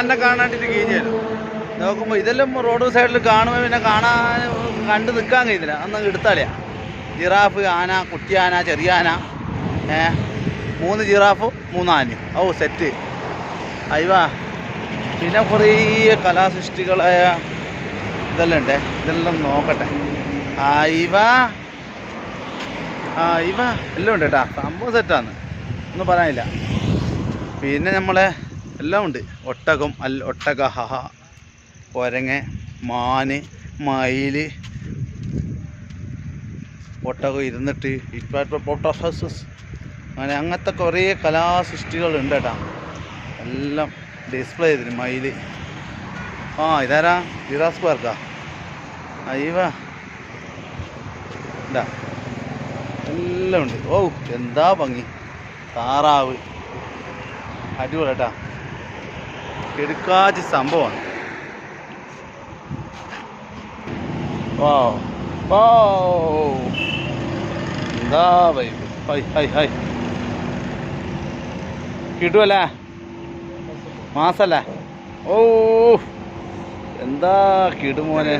മാനിനെ കാണാണ്ടിട്ട് കഴിഞ്ഞല്ലോ. നോക്കുമ്പോൾ ഇതെല്ലാം റോഡ് സൈഡിൽ കാണുമ്പോൾ പിന്നെ കാണാൻ കണ്ട് നിൽക്കാൻ കഴിയുന്നില്ല. അന്ന് എടുത്താലേ ജിറാഫ് ആന കുട്ടി ആന ചെറിയ ആന മൂന്ന് ജിറാഫും മൂന്ന് ആനയും ഓ സെറ്റ്. അയ്വാ. പിന്നെ കുറേ കലാസൃഷ്ടികളായ ഇതെല്ലാം ഉണ്ടേ. ഇതെല്ലാം നോക്കട്ടെ. ആയിവാ ആ ഇവ എല്ലാം ഉണ്ട് കേട്ടാ. സംഭവം സെറ്റാണ് ഒന്നും പറയാനില്ല. പിന്നെ നമ്മളെ എല്ലാം ഉണ്ട് ഒട്ടകം അൽ ഒട്ടക ഹഹ കൊരങ്ങ മാന് മയിൽ ഒട്ടകം ഇരുന്നിട്ട് പൊട്ടോസസ് അങ്ങനെ അങ്ങനത്തെ കുറേ കലാസൃഷ്ടികളുണ്ട് കേട്ടാ. എല്ലാം ഡിസ്പ്ലേ ചെയ്തിന് മയിൽ ആ ഇതാരാ? ജിറാസ് പാർക്കാ അയ്യവാ. ഇതാ. എല്ലാം ഉണ്ട് ഓ എന്താ ഭംഗി. താറാവ്. അടിപൊളി കേട്ടാ. എടുക്കാച്ച സംഭവമാണ്. എന്താ വൈ ഹൈ ഹൈ ഹൈ. കിട്ടുമല്ലേ മാസല്ലേ? ഓ എന്താ കിടുമോനെ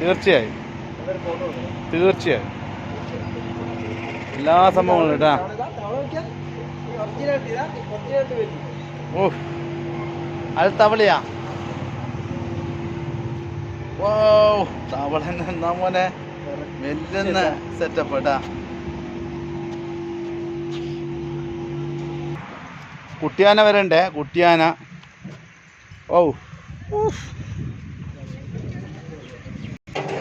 തീർച്ചയായും. തീർച്ചയായും. എല്ലാ സംഭവങ്ങളും കേട്ടാ ഓ അത് തവളയാ. ഓ തവള എന്നാ മോനെ? മെല്ലുന്ന സെറ്റപ്പ് കേട്ടാ കുട്ടിയാന വരണ്ടേ? കുട്ടിയാന. ഓ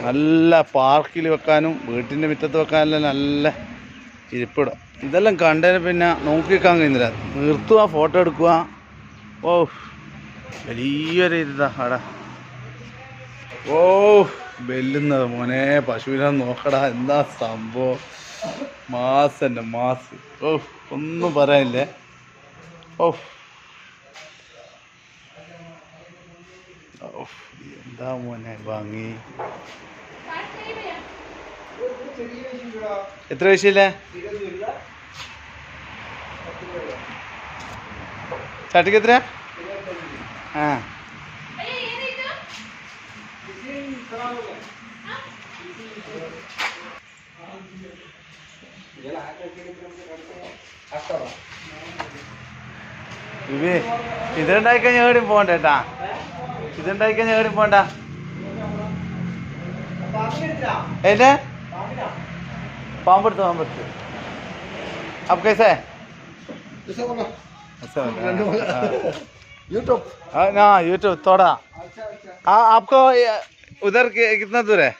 നല്ല പാർക്കിൽ വെക്കാനും വീട്ടിന്റെ മുറ്റത്ത് വെക്കാനെല്ലാം നല്ല ഇരിപ്പിടം. ഇതെല്ലാം കണ്ടതിന് പിന്നെ നോക്കി വെക്കാൻ കഴിയുന്നില്ല. നിർത്തുക ഫോട്ടോ എടുക്കുക ഓ വലിയൊരു ഇതാ അവിടെ ഓ വെല്ലുന്നത് മോനെ പശുവിനെ നോക്കടാ എന്താ സംഭവം? Mass മാസന്റെ mass. ഓ ഒന്നും പറയാനില്ലേ? ഓ. എന്താ മോനെ ഭംഗി? എത്ര വയസ്സില്ലേ? ചട്ടിക്ക് എത്ര ആ. ഇവേ ഇതുണ്ടായി കഴിഞ്ഞാൽ എവിടെയും പോകണ്ട കേട്ടാ. ഇതുണ്ടായി കഴിഞ്ഞാൽ എവിടെയും പോകണ്ട. എന്നെ? പാമ്പെടുത്തു പാമ്പെടുത്തു. അപ്പൊ കേസേ രണ്ടു यूट्यूब ना यूट्यूब थोड़ा। अच्छा, अच्छा। आपको उधर के कितना दूर है?